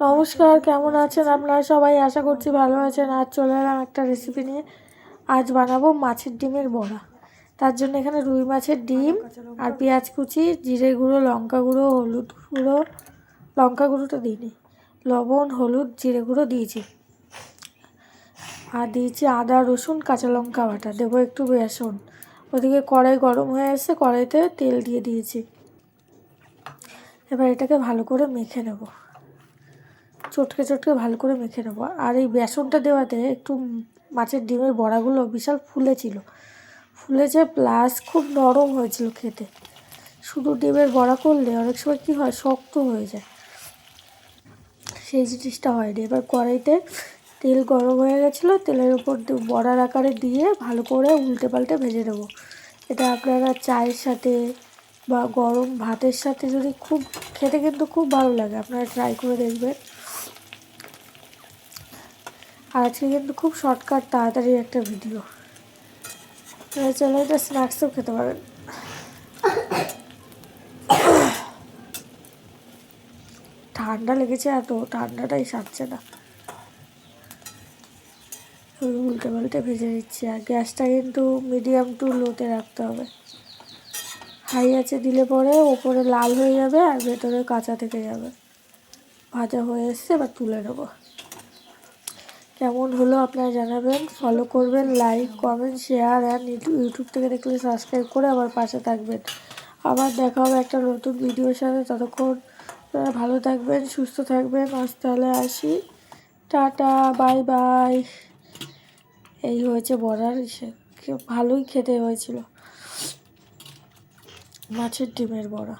নমস্কার, কেমন আছেন আপনারা সবাই? আশা করছি ভালো আছেন। আজ চলে এলাম একটা রেসিপি নিয়ে। আজ বানাবো মাছের ডিমের বড়া। তার জন্য এখানে রুই মাছের ডিম আর পেঁয়াজ কুচি, জিরে গুঁড়ো, লঙ্কা গুঁড়ো, হলুদ গুঁড়ো, লঙ্কা গুঁড়োটা দিইনি। লবণ, হলুদ, জিরে গুঁড়ো দিয়েছি। আর দিয়েছি আদা, রসুন, কাঁচা লঙ্কা বাটা। দেবো একটু বেসন। ওদিকে কড়াই গরম হয়ে এসে কড়াইতে তেল দিয়ে দিয়েছি। এবার এটাকে ভালো করে মেখে নেব। চটকে চটকে ভালো করে মেখে নেব। আর এই বেসনটা দেওয়াতে একটু মাছের ডিমের বড়াগুলো বিশাল ফুলেছিল। ফুলেছে প্লাস খুব নরম হয়েছিল খেতে। শুধু ডিমের বড়া করলে অনেক সময় কী হয়, শক্ত হয়ে যায়। সেই জিনিসটা হয়নি। এবার কড়াইতে তেল গরম হয়ে গেছিল, তেলের উপর বড়ার আকারে দিয়ে ভালো করে উল্টে পাল্টে ভেজে নেব। এটা আপনারা চায়ের সাথে বা গরম ভাতের সাথে যদি খুব, খেতে কিন্তু খুব ভালো লাগে। আপনারা ট্রাই করে দেখবেন। আর আজকে কিন্তু খুব শর্টকাট তাড়াতাড়ি একটা ভিডিও চলে এটা স্ন্যাক্সও খেতে পারেন ঠান্ডা লেগেছে এত, ঠান্ডাটাই সারছে না। উল্টে পাল্টে ভেজে দিচ্ছি আর গ্যাসটা কিন্তু মিডিয়াম টু লোতে রাখতে হবে। হাই আছে দিলে পরে ওপরে লাল হয়ে যাবে আর ভেতরে কাঁচা থেকে যাবে। ভাজা হয়ে এসছে, এবার তুলে নেব। কেমন হলো আপনারা জানাবেন। ফলো করবেন like comment share and YouTube থেকে দেখলে সাবস্ক্রাইব করে আমার পাশে থাকবেন। আবার দেখা হবে একটা নতুন ভিডিওর সাথে। ততক্ষণ আপনারা ভালো থাকবেন, সুস্থ থাকবেন। আজ তাহলে আসি। টাটা বাই বাই এই হয়েছে বড়ার ভালোই খেতে হয়েছিল। মাছের ডিমের বড়া।